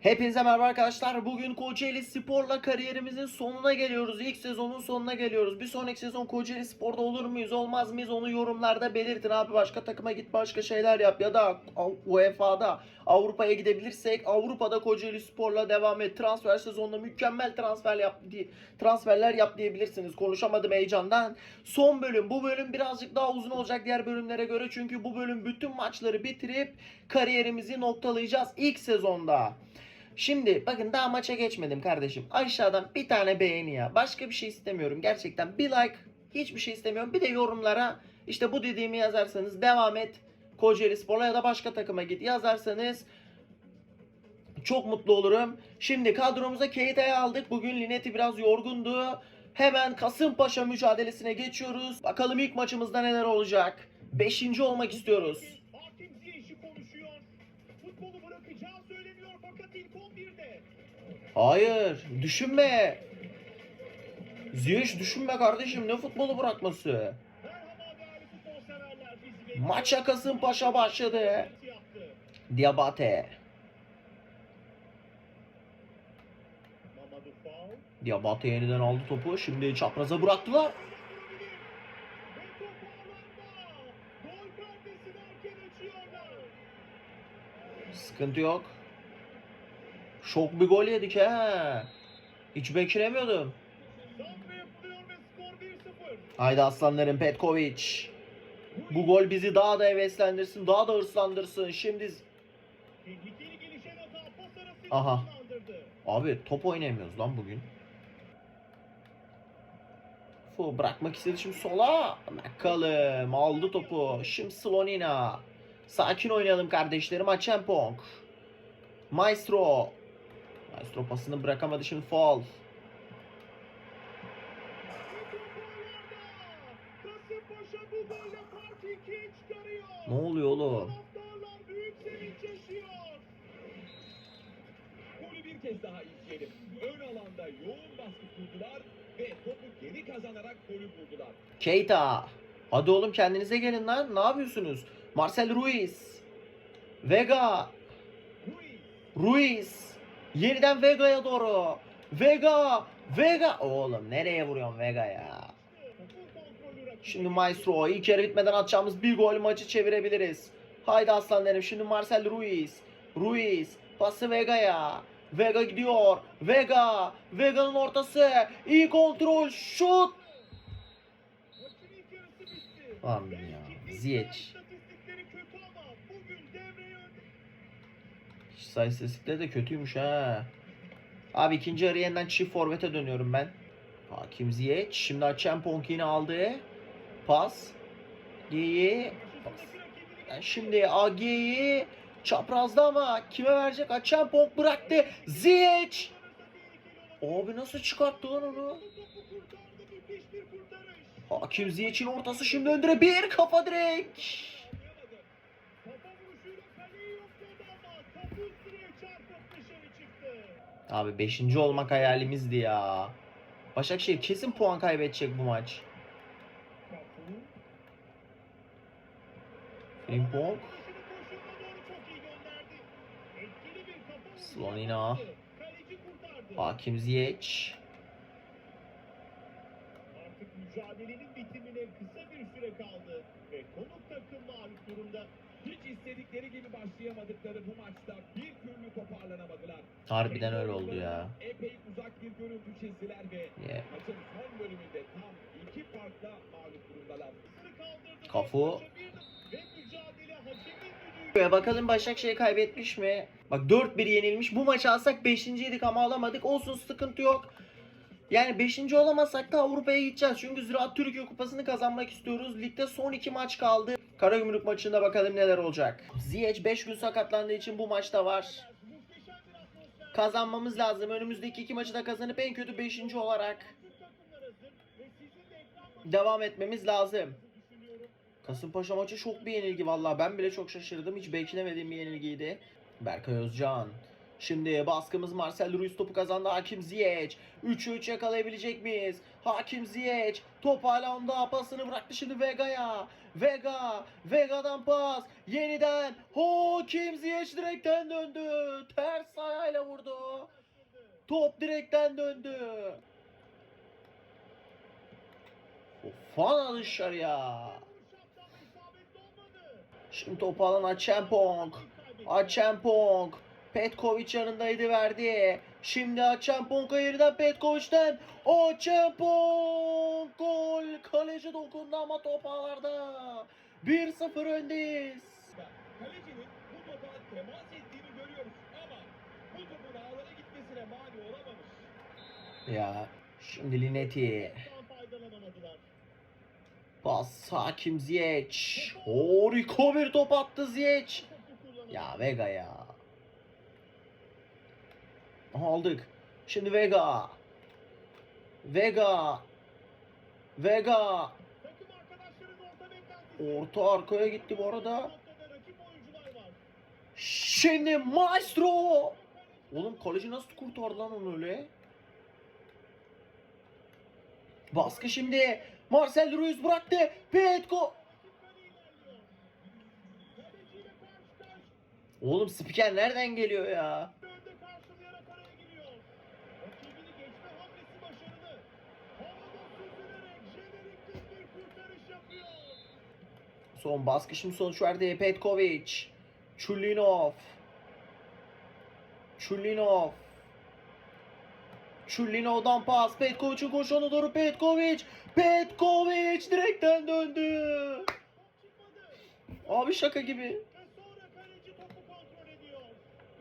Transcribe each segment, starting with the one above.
Hepinize merhaba arkadaşlar. Bugün Kocaeli Spor'la kariyerimizin sonuna geliyoruz. İlk sezonun sonuna geliyoruz. Bir sonraki sezon Kocaeli Spor'da olur muyuz, olmaz mıyız onu yorumlarda belirtin abi. Başka takıma git, başka şeyler yap ya da UEFA'da Avrupa'ya gidebilirsek Avrupa'da Kocaeli Spor'la devam et. Transfer sezonunda mükemmel transfer yap transferler yap diyebilirsiniz. Konuşamadım heyecandan. Son bölüm. Bu bölüm birazcık daha uzun olacak diğer bölümlere göre. Çünkü bu bölüm bütün maçları bitirip kariyerimizi noktalayacağız ilk sezonda. Şimdi bakın daha maça geçmedim kardeşim. Aşağıdan bir tane beğeni ya. Başka bir şey istemiyorum. Gerçekten bir like hiçbir şey istemiyorum. Bir de yorumlara işte bu dediğimi yazarsanız devam et. Kocaeli Spor'la ya da başka takıma git yazarsanız çok mutlu olurum. Şimdi kadromuza Keita'yı aldık. Bugün Linetti biraz yorgundu. Hemen Kasımpaşa mücadelesine geçiyoruz. Bakalım ilk maçımızda neler olacak. Beşinci olmak istiyoruz. Futbolu bırakacağı söyleniyor fakat ilk 11'de. Hayır, düşünme. Ziyech düşünme kardeşim ne futbolu bırakması. Maça Kasımpaşa başladı. Diabate. Diabate yeniden aldı topu. Şimdi çapraza bıraktılar. Sıkıntı yok. Şok bir gol yedik he. Hiç beklemiyordum. Sandra yapılıyor ve skor 1-0. Haydi aslanlarım Petkovic. Bu gol bizi daha da heveslendirsin, daha da hırslandırsın. Şimdi Aha. Abi top oynayamıyoruz lan bugün. Fu bırakmak istedi şimdi sola. Bakalım aldı topu. Şimdi Slonina. Sakin oynayalım kardeşlerim. Açempong. Maestro. Maestro pasını bırakamadı şimdi çıkarıyor. Ne oluyor oğlum? Golü bir kez daha izleyelim. Ön alanda yoğun baskı kurdular ve topu geri kazanarak golü buldular. Keita. Hadi oğlum kendinize gelin lan. Ne yapıyorsunuz? Marcel Ruiz. Vega. Ruiz. Yeniden Vega'ya doğru. Vega. Vega. Oğlum nereye vuruyorsun Vega ya? Şimdi Maestro ilk yarı bitmeden atacağımız bir gol maçı çevirebiliriz. Haydi aslanlarım şimdi Marcel Ruiz. Ruiz pası Vega'ya. Vega gidiyor. Vega. Vega'nın ortası. İyi kontrol. Şut. Belki ya, Ziyech. yarı İstatistikleri kötü ama bugün devreye önde. Sayı istatistikleri de kötüymüş ha. Abi ikinci yarı yeniden çift forvete dönüyorum ben. Hakim Ziyech. Şimdi Açempong yine aldı. Pas. Geyi. Pas. Yani Şimdi Age'yi çaprazda ama kime verecek? Açempong bıraktı. Ziyech. Abi nasıl çıkarttı onu? Hakim Ziyech'in ortası şimdi öndüre bir kafa direkt. Kafa vuruşuyla kaleyi yokladı ama topu üstüne çarpıp dışarı çıktı. Abi 5. olmak hayalimizdi ya. Başakşehir kesin puan kaybedecek bu maç. Frimpong. Slonina. Hakim Ziyech. Mücadelenin bitimine kısa bir süre kaldı ve konuk takım mağlup durumda. Hiç istedikleri gibi başlayamadıkları bu maçta bir türlü toparlanamadılar. Harbiden öyle oldu ya. Epey uzak bir görüntü çizdiler ve Yeah. maçın son bölümünde tam iki farkla mağlup durumdalar. Kafu. Ve bakalım Başakşehir kaybetmiş mi? Bak 4-1 yenilmiş. Bu maçı alsak 5.ydik ama alamadık. Olsun sıkıntı yok. Yani 5. olamasak da Avrupa'ya gideceğiz. Çünkü Ziraat Türkiye Kupası'nı kazanmak istiyoruz. Ligde son 2 maç kaldı. Karagümrük maçında bakalım neler olacak. Ziyech 5 gün sakatlandığı için bu maçta var. Kazanmamız lazım. Önümüzdeki iki maçı da kazanıp en kötü 5. olarak devam etmemiz lazım. Kasımpaşa maçı çok bir yenilgi vallahi. Ben bile çok şaşırdım. Hiç beklemediğim bir yenilgiydi. Berkay Özcan. Şimdi baskımız Marcel Ruiz topu kazandı. Hakim Ziyech. 3'ü 3 yakalayabilecek miyiz? Hakim Ziyech. Top hala onda. Pasını bıraktı şimdi Vega'ya. Vega. Vega'dan pas. Yeniden. Hakim Ziyech direkten döndü. Ters ayağıyla vurdu. Top direkten döndü. Fofana dışarıya. Şimdi topu alan Açempong. Açempong. Petkovic yanındaydı verdi. Şimdi Açempong'a yeniden Petkovic'den. Açempong. Gol. Kaleci dokundu ama top ağlarda. 1-0 öndeyiz. Kalecinin bu topa temas ettiğini görüyoruz ama bu topun ağlara gitmesine mani olamamış. Ya şimdi Linetti. Pas Hakim Ziyech. Harika bir top attı Ziyech. Ya Vega ya. Aldık. Şimdi Vega. Vega. Vega. Orta arkaya gitti bu arada. Şimdi Maestro. Oğlum kaleci nasıl kurtardı lan onu öyle? Baskı şimdi. Marcel Ruiz bıraktı. Petko. Oğlum spiker nereden geliyor ya? Son baskı şimdi sonuç verdi. Petkovic. Chulinov. Chulinov. Chulinov'dan pas. Petkovic'in koşana doğru Petkovic. Petkovic direkten döndü. Abi şaka gibi.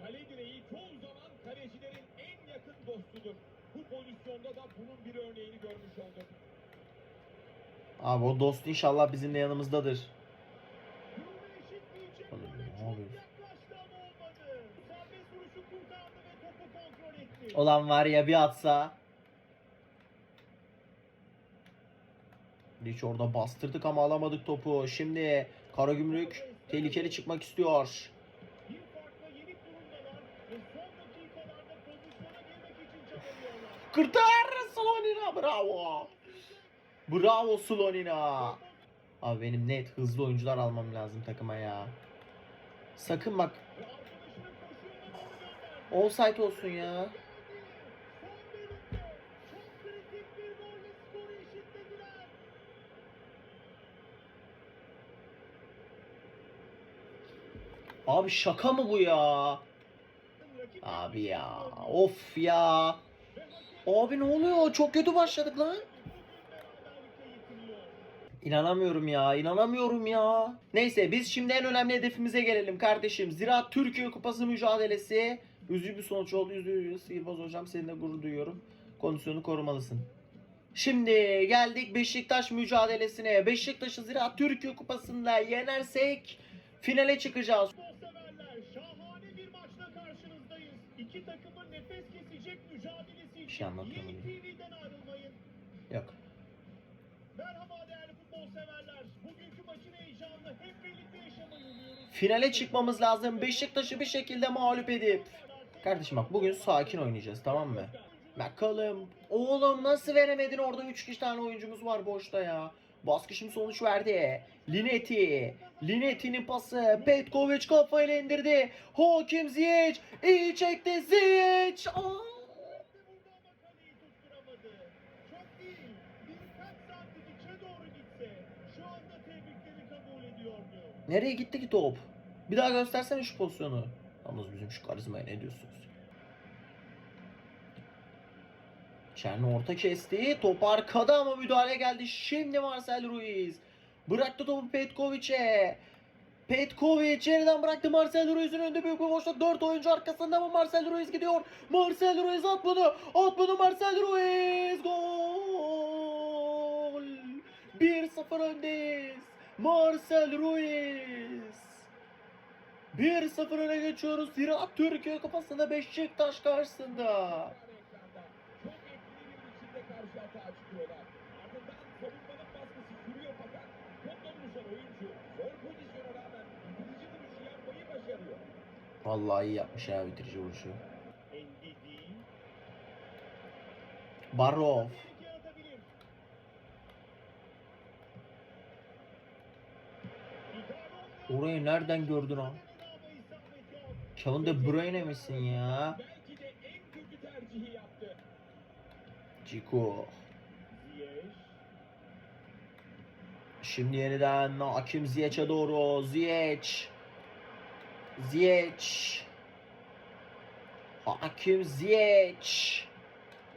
Kale direği çoğu zaman kalecilerin en yakın dostudur. Bu pozisyonda da bunun bir örneğini görmüş olduk. Abi o dost inşallah bizim de yanımızdadır. Olan var ya bir atsa. Hiç orada bastırdık ama alamadık topu. Şimdi Karagümrük tehlikeli çıkmak istiyor. Kurtar Slonina bravo. Bravo Slonina. Abi benim net hızlı oyuncular almam lazım takıma ya. Sakın bak offside olsun ya. Abi şaka mı bu ya? Abi ya of ya. Abi ne oluyor? Çok kötü başladık lan. İnanamıyorum ya, inanamıyorum ya. Neyse biz şimdi en önemli hedefimize gelelim kardeşim. Ziraat Türkiye Kupası mücadelesi. Üzücü bir sonuç oldu. Üzücü Sihirbaz hocam seninle gurur duyuyorum. Kondisyonu korumalısın. Şimdi geldik Beşiktaş mücadelesine. Beşiktaş'ı Ziraat Türkiye Kupası'nda yenersek finale çıkacağız. İki takımın nefes kesecek mücadelesi için şey anlatıyorum Yeni TV'den ayrılmayın. Yok. Merhaba değerli futbol severler. Bugünkü maçın heyecanını hep birlikte yaşamayı umuyoruz. Finale çıkmamız lazım. Beşiktaş'ı bir şekilde mağlup edip. Kardeşim bak bugün sakin oynayacağız tamam mı? Bakalım. Oğlum nasıl veremedin orada 3 kişi tane oyuncumuz var boşta ya. Baskı şimdi sonuç verdi. Linetti. Linetti'nin pası. Petkovic kafayla indirdi. Hakim Ziyech. iyi çekti Ziyech. Nereye gitti ki top? Bir daha göstersene şu pozisyonu. Yalnız bizim şu karizmaya ne diyorsunuz? Çerni orta kesti. Top arkada ama müdahale geldi. Şimdi Marcel Ruiz. Bıraktı topu Petkovic'e. Petkovic yeniden bıraktı Marcel Ruiz'in önünde büyük bir boşluk. 4 oyuncu arkasında ama Marcel Ruiz gidiyor. Marcel Ruiz at bunu. At bunu Marcel Ruiz. Gol. 1-0 öndeyiz. Marcel Ruiz. 1-0 öne geçiyoruz. Ziraat Türkiye Kupası'nda Beşiktaş karşısında. Ekranda çok etkili bir biçimde karşı atağa çıkıyorlar. Ardından savunmanın baskısı sürüyor fakat topla buluşan oyuncu zor pozisyona rağmen bitirici vuruşu yapmayı başarıyor. Vallahi iyi yapmış ya bitirici vuruşu. Barov. Orayı nereden gördün ha? Kevin De Bruyne misin ya? Ziyech. Şimdi yeniden Hakim Ziyech'e doğru. Ziyech. Ziyech. Hakim Ziyech.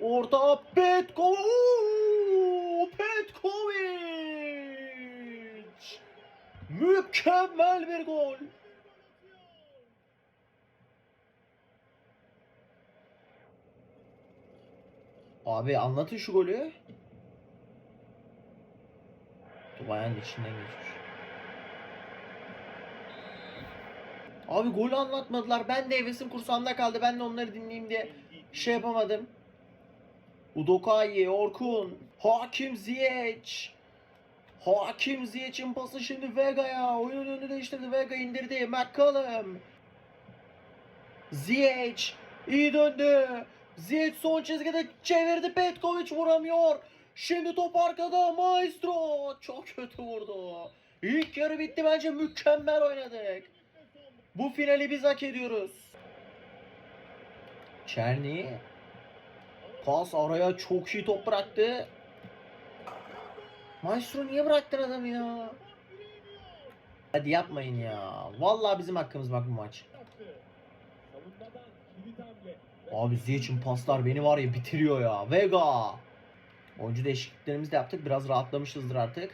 Orta Petkovic. Petkovic. Mükemmel bir gol. Abi anlatın şu golü. Ayağının içinden geçmiş. Abi golü anlatmadılar. Ben de hevesim kursağımda kaldı. Ben de onları dinleyeyim diye şey yapamadım. Udokai, Orkun, Hakim Ziyech. Hakim Ziyech'in pası şimdi Vega'ya. Oyunun önünü değiştirdi. Vega indirdi. McCallum. Ziyech. iyi döndü. Ziyech son çizgide çevirdi. Petkovic vuramıyor. Şimdi top arkada. Maestro. Çok kötü vurdu. İlk yarı bitti bence mükemmel oynadık. Bu finali biz hak ediyoruz. Çerni. Pas araya çok iyi top bıraktı. Maestro niye bıraktın adamı ya? Hadi yapmayın ya. Vallahi bizim hakkımız bak bu maç. Abi Ziyech'in paslar beni var ya bitiriyor ya. Vega. Oyuncu değişikliklerimizi de yaptık. Biraz rahatlamışızdır artık.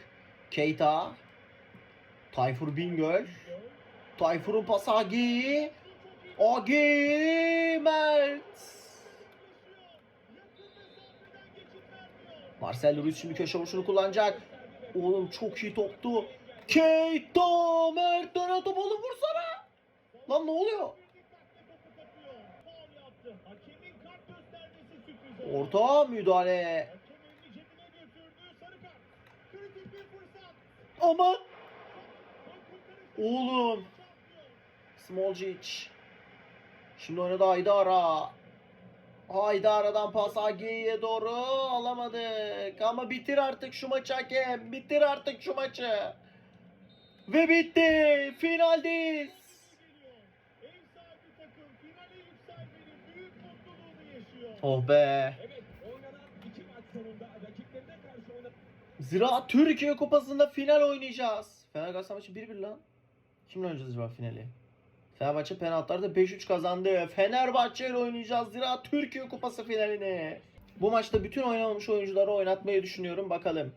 Keita. Tayfur Bingöl. Tayfur'un pası Agi. Agi Mert. Marcel Ruiz şimdi köşe vuruşunu kullanacak. Oğlum çok iyi toptu. Keita Mert dönen top oğlum vursana. Lan ne oluyor? Orta müdahale. Ama Oğlum. Smolcic. Şimdi oynadı Aydara. Aydara'dan pas Agi'ye doğru alamadık. Ama bitir artık şu maçı hakem. Bitir artık şu maçı. Ve bitti. Finaldeyiz. Oh be. Ziraat Türkiye Kupası'nda final oynayacağız. Fener Galatasaray maçı 1-1 lan. Kimle oynayacağız acaba finali? Fenerbahçe penaltılarda 5-3 kazandı. Fenerbahçe ile oynayacağız Ziraat Türkiye Kupası finalini. Bu maçta bütün oynamamış oyuncuları oynatmayı düşünüyorum. Bakalım.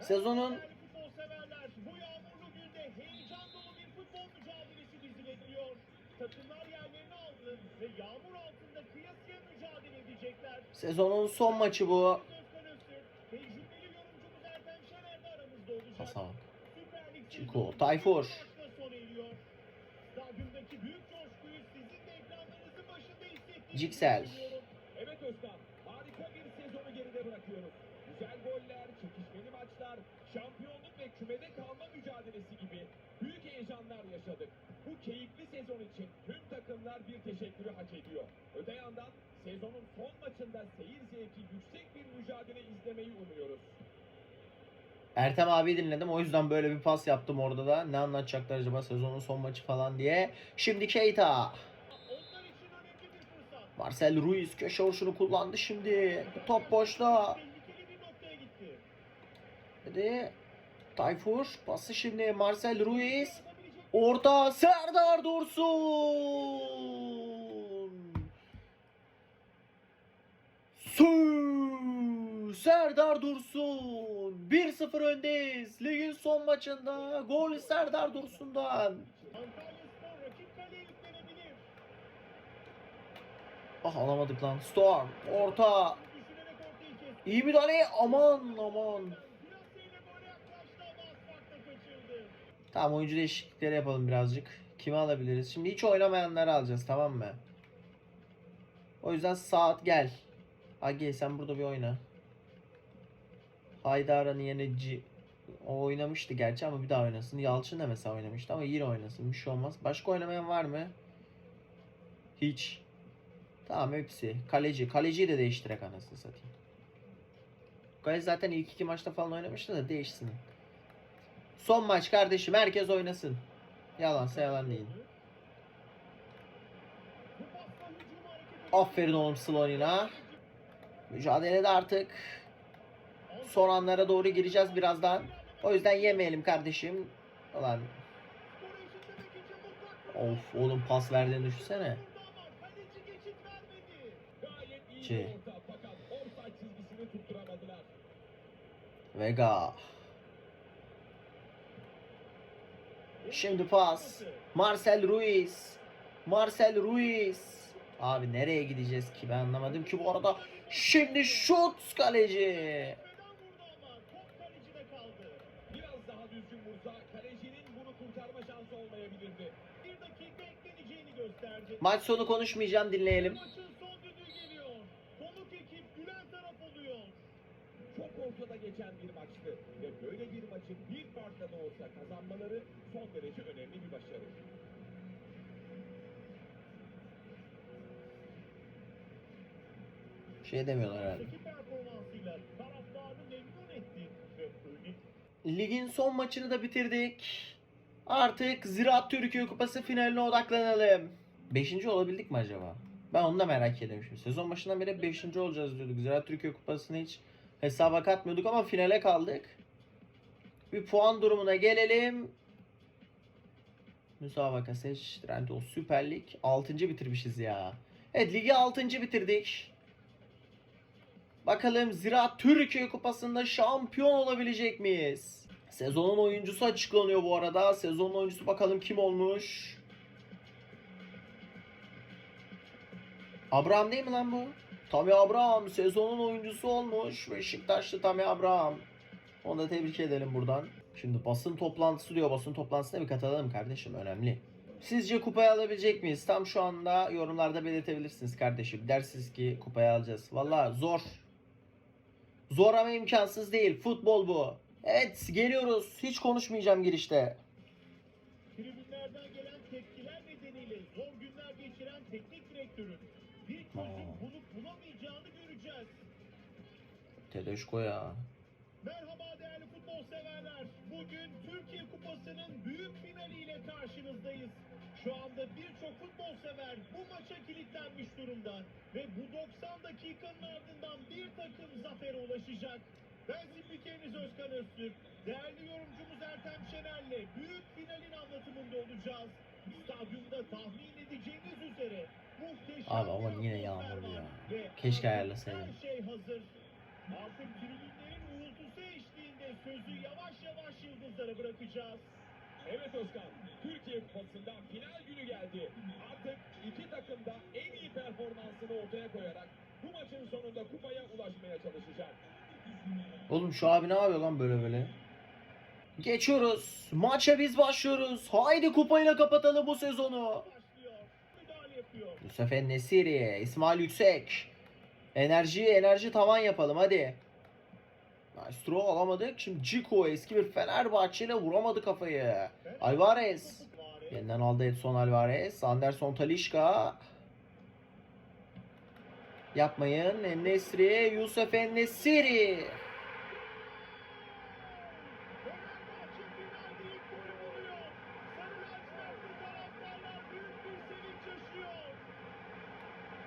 Sezonun. Takımlar yerlerini aldı ve yağmur altında. Sezonun son maçı bu. Lig Çiko, Tayfur. Ciksel. Evet Özkan, harika bir sezonu geride bırakıyoruz. Güzel goller, çekişmeli maçlar, şampiyonluk ve kümede kalma mücadelesi gibi büyük heyecanlar yaşadık. Bu keyifli sezon için tüm takımlar bir teşekkürü hak ediyor. Öte yandan sezonun son maçında seyir zevki yüksek bir mücadele izlemeyi umuyoruz. Ertem abi dinledim. O yüzden böyle bir pas yaptım orada da. Ne anlatacaklar acaba sezonun son maçı falan diye. Şimdi Keita. Marcel Ruiz köşe vuruşunu kullandı şimdi. Top boşta. Hadi. Tayfur. Pası şimdi Marcel Ruiz. Orta Serdar Dursun. Su Serdar Dursun. 1-0 öndeyiz. Ligin son maçında gol Serdar Dursun'dan. Ah alamadık lan. Storm. Orta. İyi müdahale. Aman aman. Tamam oyuncu değişiklikleri yapalım birazcık. Kimi alabiliriz? Şimdi hiç oynamayanları alacağız tamam mı? O yüzden saat gel. Agi sen burada bir oyna. Haydar'ın yerine C... O oynamıştı gerçi ama bir daha oynasın. Yalçın da mesela oynamıştı ama yine oynasın. Bir şey olmaz. Başka oynamayan var mı? Hiç. Tamam hepsi. Kaleci. Kaleciyi de değiştirek anasını satayım. Kaleci zaten ilk iki maçta falan oynamıştı da değişsin. Son maç kardeşim. Herkes oynasın. Yalansa yalan değil. Aferin oğlum Slonina. Mücadelede artık son anlara doğru gireceğiz birazdan. O yüzden yemeyelim kardeşim. Ulan of oğlum pas verdiğini düşünsene. Şey. Vega. Şimdi pas. Marcel Ruiz. Marcel Ruiz. Abi nereye gideceğiz ki ben anlamadım ki bu arada. Şimdi şut kaleci. Fena vurdu ama top kalecide kaldı. Biraz daha düzgün vursa kalecinin bunu kurtarma şansı olmayabilirdi. Bir dakika ekleneceğini gösterdi. Maç sonu konuşmayacağım dinleyelim. Maçın son düdüğü geliyor. Konuk ekip gülen taraf oluyor. Ortada geçen bir maçtı ve böyle bir maçı bir farkla da olsa kazanmaları son derece önemli bir başarı. Şey demiyorlar herhalde. Ligin son maçını da bitirdik. Artık Ziraat Türkiye Kupası finaline odaklanalım. Beşinci olabildik mi acaba? Ben onu da merak ediyorum şimdi. Sezon başından beri beşinci olacağız diyorduk. Ziraat Türkiye Kupası'nı hiç hesaba katmıyorduk ama finale kaldık. Bir puan durumuna gelelim. Müsabaka seç. Trendyol Süper Lig. 6. bitirmişiz ya. Evet ligi 6. bitirdik. Bakalım Ziraat Türkiye Kupası'nda şampiyon olabilecek miyiz? Sezonun oyuncusu açıklanıyor bu arada. Sezonun oyuncusu bakalım kim olmuş? Abraham değil mi lan bu? Tammy Abraham sezonun oyuncusu olmuş. Beşiktaşlı Tammy Abraham. Onu da tebrik edelim buradan. Şimdi basın toplantısı diyor. Basın toplantısına bir katılalım kardeşim. Önemli. Sizce kupayı alabilecek miyiz? Tam şu anda yorumlarda belirtebilirsiniz kardeşim. Dersiniz ki kupayı alacağız. Valla zor. Zor ama imkansız değil. Futbol bu. Evet geliyoruz. Hiç konuşmayacağım girişte. Tedeşko ya. Merhaba değerli futbol severler. Bugün Türkiye Kupası'nın büyük finaliyle karşınızdayız. Şu anda birçok futbol sever bu maça kilitlenmiş durumda. Ve bu 90 dakikanın ardından bir takım zafere ulaşacak. Ben spikeriniz Özkan Öztürk. Değerli yorumcumuz Ertem Şener'le büyük finalin anlatımında olacağız. Stadyumda tahmin edeceğiniz üzere muhteşem Abi ama yine var. ya. Keşke ayarlasaydım. Her şey hazır. Artık tribünlerin uğultusu eşliğinde sözü yavaş yavaş yıldızlara bırakacağız. Evet Özkan, Türkiye Kupası'nda final günü geldi. Artık iki takım da en iyi performansını ortaya koyarak bu maçın sonunda kupaya ulaşmaya çalışacak. Oğlum şu abi ne yapıyor lan böyle böyle? Geçiyoruz. Maça biz başlıyoruz. Haydi kupayla kapatalım bu sezonu. Yapıyor. Yusuf Nesiri, İsmail Yüksek. Enerji, enerji tavan yapalım hadi. Maestro alamadık. Şimdi Ciku eski bir Fenerbahçeli vuramadı kafayı. Alvarez. Yeniden aldı Edson Alvarez. Anderson Talişka. Yapmayın. Enesri, Yusuf Enesiri. Fenerbahçe finalde ilk golü buluyor. Sarı lacivertli taraftarlar büyük bir sevinç yaşıyor.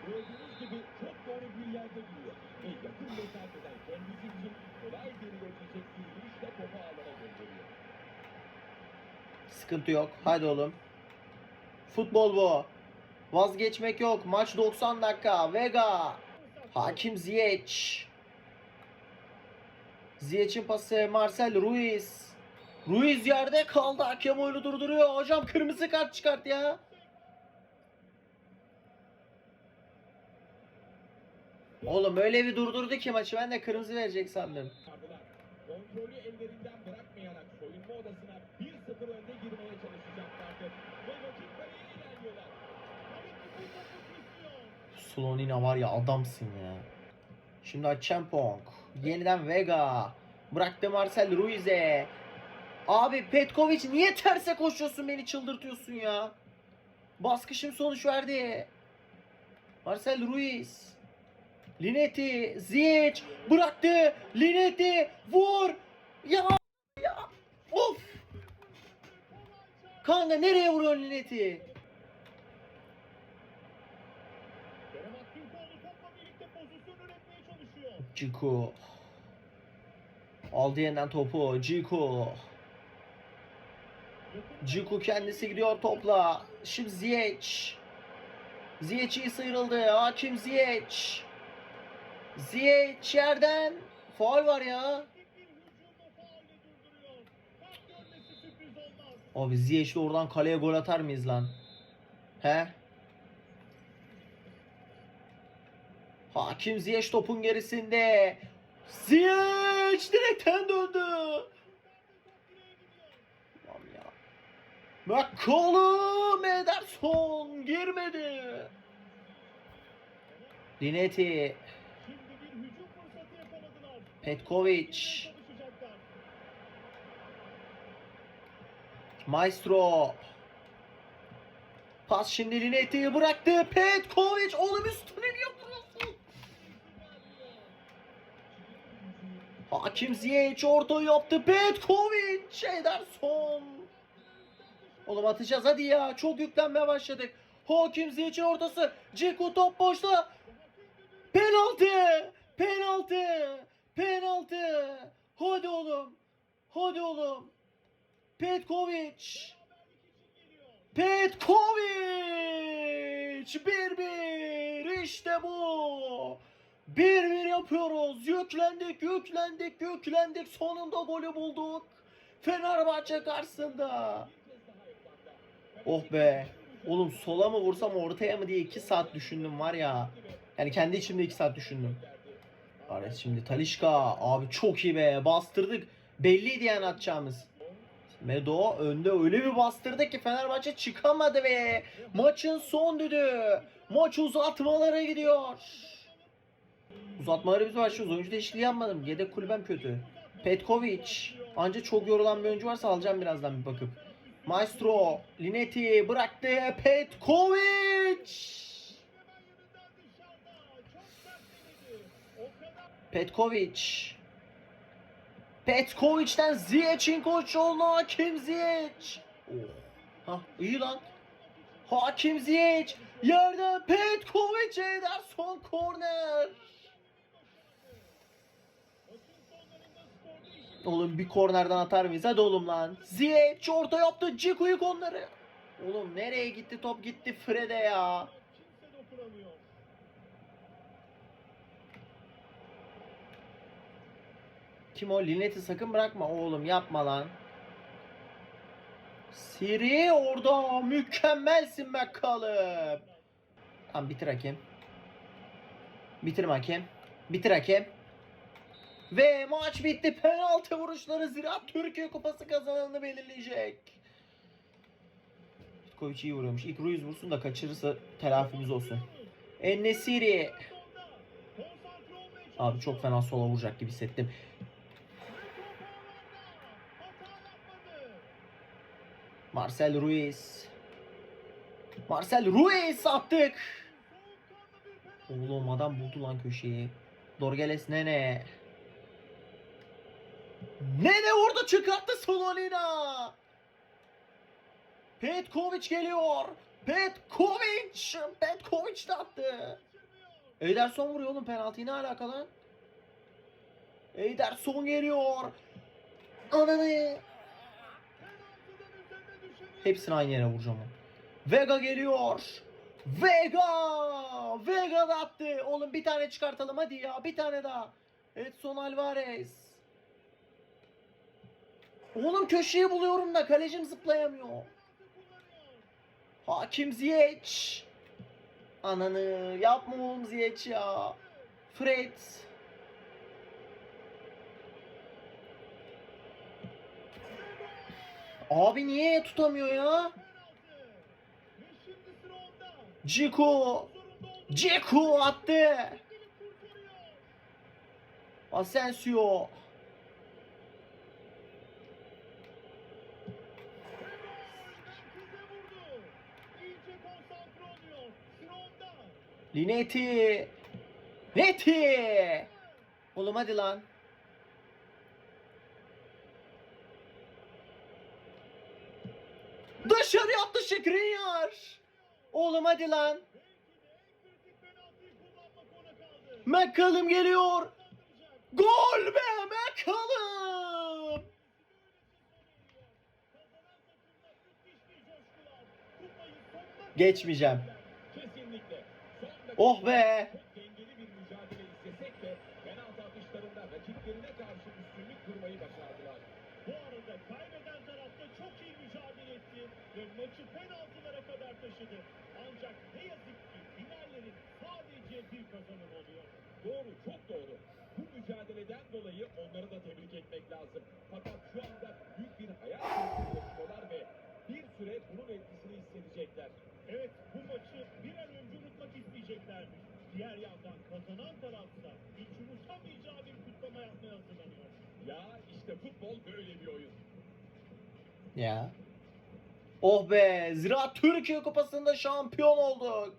Gördüğünüz gibi çok doğru bir yerde duruyor. Ve yakın mesafeden kendisi için kolay gerilebilecek bir vuruşla topu alana gönderiyor. Sıkıntı yok. Hadi oğlum. Futbol bu. Vazgeçmek yok. Maç 90 dakika. Vega. Hakim Ziyech. Ziyech'in pası Marcel Ruiz. Ruiz yerde kaldı. Hakem oyunu durduruyor. Hocam kırmızı kart çıkart ya. Oğlum öyle bir durdurdu ki maçı ben de kırmızı verecek sandım. Kontrolü ellerinden bırakmayarak soyunma odasına 1-0 önde girmeye çalışacaklardı. Ve rakip kaleye ilerliyorlar. Kaleci bu topu kesiyor. Slonina var ya adamsın ya. Şimdi Açempong. Yeniden Vega. Bıraktı Marcel Ruiz'e. Abi Petkovic niye terse koşuyorsun beni çıldırtıyorsun ya. Baskı şimdi sonuç verdi. Marcel Ruiz. Linetti. Ziyech. Bıraktı. Linetti. Vur. Ya. Ya. Of. Kanka nereye vuruyorsun Linetti? Ciku. Aldı yeniden topu. Ciku. Ciku kendisi gidiyor topla. Şimdi Ziyech. Ziyech iyi sıyrıldı. Hakim Ziyech. Ziyech yerden. Faul var ya. Abi Ziyech'le oradan kaleye gol atar mıyız lan? He? Hakim Ziyech topun gerisinde. Ziyech direkten döndü. Tamam ya. McCollum Ederson girmedi. Yakaladılar. Petkovic. Maestro. Pas şimdi Linetti'yi bıraktı. Petkovic oğlum üstüne Hakim Ziyech orta yaptı. Petkovic Ederson. Oğlum atacağız hadi ya. Çok yüklenmeye başladık. Hakim Ziyech'in ortası. Ceku top boşta. Penaltı. Penaltı. Penaltı. Hadi oğlum. Hadi oğlum. Petkovic. Petkovic 1-1 işte bu. 1-1 yapıyoruz. Yüklendik, yüklendik, yüklendik. Sonunda golü bulduk. Fenerbahçe karşısında. Oh be. Oğlum sola mı vursam ortaya mı diye 2 saat düşündüm var ya. Yani kendi içimde 2 saat düşündüm. Ares şimdi Talişka. Abi çok iyi be. Bastırdık. Belliydi yani atacağımız. Medo önde öyle bir bastırdı ki Fenerbahçe çıkamadı ve maçın son düdüğü. Maç uzatmalara gidiyor. Uzatmaları biz başlıyoruz. Oyuncu değişikliği yapmadım. Yedek kulübem kötü. Petkovic. Anca çok yorulan bir oyuncu varsa alacağım birazdan bir bakıp. Maestro. Linetti bıraktı. Petkovic. Petkovic. Petkovic'ten Ziyech'in koç yolunu Hakim Ziyech. Oh. Hah iyi lan. Hakim Ziyech. Yerden Petkovic eder son korner. Oğlum bir kornerden atar mıyız? Hadi oğlum lan. Ziyech orta yaptı. Ciku'yu onları. Oğlum nereye gitti top gitti Fred'e ya. Kim o? Linet'i sakın bırakma oğlum yapma lan. Siri orada mükemmelsin bakalım. Tamam bitir hakem. Bitir hakem. Bitir hakem. Ve maç bitti. Penaltı vuruşları Ziraat Türkiye Kupası kazananını belirleyecek. Kovic iyi vuruyormuş. İlk Ruiz vursun da kaçırırsa telafimiz olsun. Ennesiri. Abi çok fena sola vuracak gibi hissettim. Marcel Ruiz. Marcel Ruiz attık. Oğlum adam buldu lan köşeyi. Dorgeles Nene. Nene orada çıkarttı Sololina. Petkovic geliyor. Petkovic. Petkovic de attı. Ederson vuruyor oğlum penaltıyı ne alaka lan? Ederson geliyor. Ananı. Hepsini aynı yere vuracağım. Vega geliyor. Vega! Vega da attı. Oğlum bir tane çıkartalım hadi ya. Bir tane daha. Edson Alvarez. Oğlum köşeyi buluyorum da kalecim zıplayamıyor. Hakim Ziyech. Ananı yapma oğlum Ziyech ya. Fred. Abi niye tutamıyor ya? Ciku. Ciku attı. Asensio. Lineti. Neti. Oğlum hadi lan. Dışarı yaptı Şikrinyar. Oğlum hadi lan. McCallum geliyor. Gol be McCallum. Geçmeyeceğim. Kurmayı başardılar. Bu arada kaybeden tarafta çok iyi mücadele etti ve maçı penaltılara kadar taşıdı. Ancak ne yazık ki finallerin sadece bir kazanım oluyor. Doğru, çok doğru. Bu mücadeleden dolayı onları da tebrik lazım. Fakat şu anda büyük bir hayal kırıklığı yaşıyorlar ve bir süre bunun etkisini hissedecekler. Evet bu maçı bir an önce unutmak isteyeceklerdir. Diğer yandan kazanan tarafta hiç unutamayacağı bir kutlama yapmaya hazırlanıyor. Ya işte futbol böyle bir oyun. Ya. Oh be Ziraat Türkiye Kupası'nda şampiyon olduk.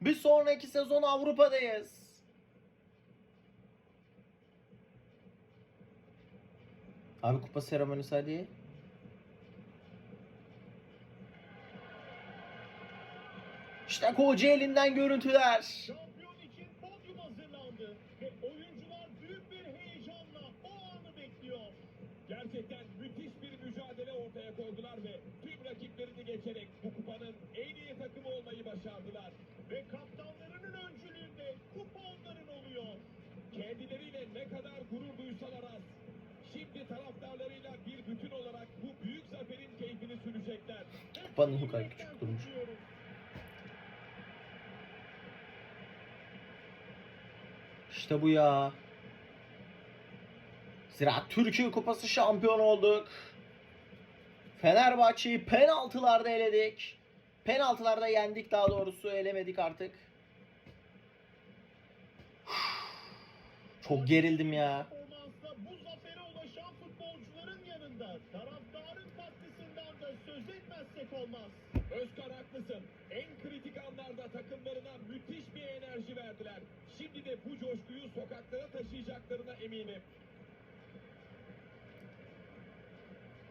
Bir sonraki sezon Avrupa'dayız. Abi kupa seremonisi hadi. İşte Kocaeli'nden görüntüler. Şampiyon için podyum hazırlandı ve oyuncular büyük bir heyecanla o anı bekliyor. Gerçekten müthiş bir mücadele ortaya koydular ve tüm rakiplerini geçerek bu kupanın en iyi takımı olmayı başardılar. Ve kaptanlarının öncülüğünde kupa onların oluyor. Kendileriyle ne kadar gurur duysalar az. Şimdi taraftarlarıyla bir bütün olarak bu büyük zaferin keyfini sürecekler. Kupanın bu kadar küçük durmuş. İşte bu ya. Ziraat Türkiye Kupası şampiyon olduk. Fenerbahçe'yi penaltılarda eledik. Penaltılarda yendik daha doğrusu elemedik artık. Çok gerildim ya. Olmaz. Özkan haklısın. En kritik anlarda takımlarına müthiş bir enerji verdiler. Şimdi de bu coşkuyu sokaklara taşıyacaklarına eminim.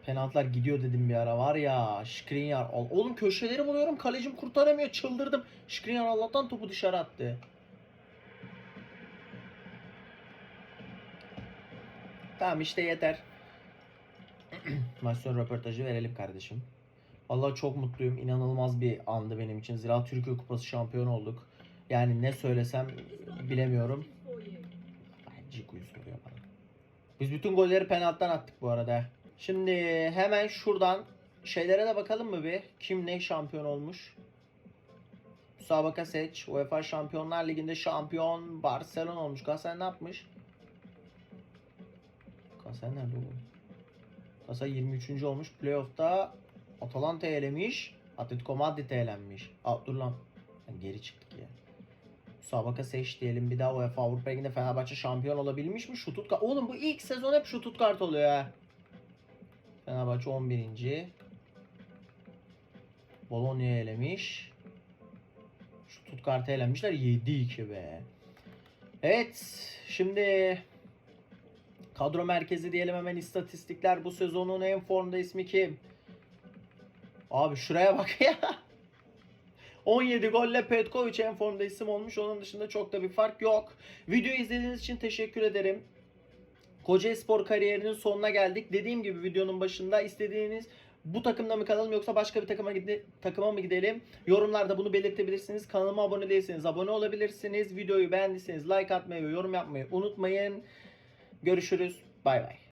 Penaltılar gidiyor dedim bir ara var ya. Skriniar. Al- Oğlum köşeleri buluyorum. Kalecim kurtaramıyor. Çıldırdım. Skriniar Allah'tan topu dışarı attı. Tamam işte yeter. Maç röportajı verelim kardeşim. Vallahi çok mutluyum. İnanılmaz bir andı benim için. Zira Türkiye Kupası şampiyon olduk. Yani ne söylesem bilemiyorum. Ciku'yu soruyor bana. Biz bütün golleri penaltıdan attık bu arada. Şimdi hemen şuradan şeylere de bakalım mı bir? Kim ne şampiyon olmuş? Müsabaka seç. UEFA Şampiyonlar Ligi'nde şampiyon Barcelona olmuş. Galatasaray ne yapmış? Galatasaray nerede oğlum? Galatasaray 23. olmuş. Playoff'ta Atalanta'yı elemiş. Atletico Madrid'e elenmiş. Aa, dur lan. Yani geri çıktık ya. Müsabaka seç diyelim. Bir daha UEFA Avrupa Ligi'nde Fenerbahçe şampiyon olabilmiş mi? Stuttgart. Oğlum bu ilk sezon hep Stuttgart oluyor ha. Fenerbahçe 11. Bologna'yı elemiş. Stuttgart'ı elenmişler 7-2 be. Evet. Şimdi kadro merkezi diyelim hemen istatistikler. Bu sezonun en formda ismi kim? Abi şuraya bak ya. 17 golle Petkovic en formda isim olmuş. Onun dışında çok da bir fark yok. Videoyu izlediğiniz için teşekkür ederim. Kocaeli Spor kariyerinin sonuna geldik. Dediğim gibi videonun başında istediğiniz bu takımda mı kalalım yoksa başka bir takıma gide takıma mı gidelim? Yorumlarda bunu belirtebilirsiniz. Kanalıma abone değilseniz abone olabilirsiniz. Videoyu beğendiyseniz like atmayı ve yorum yapmayı unutmayın. Görüşürüz. Bay bay.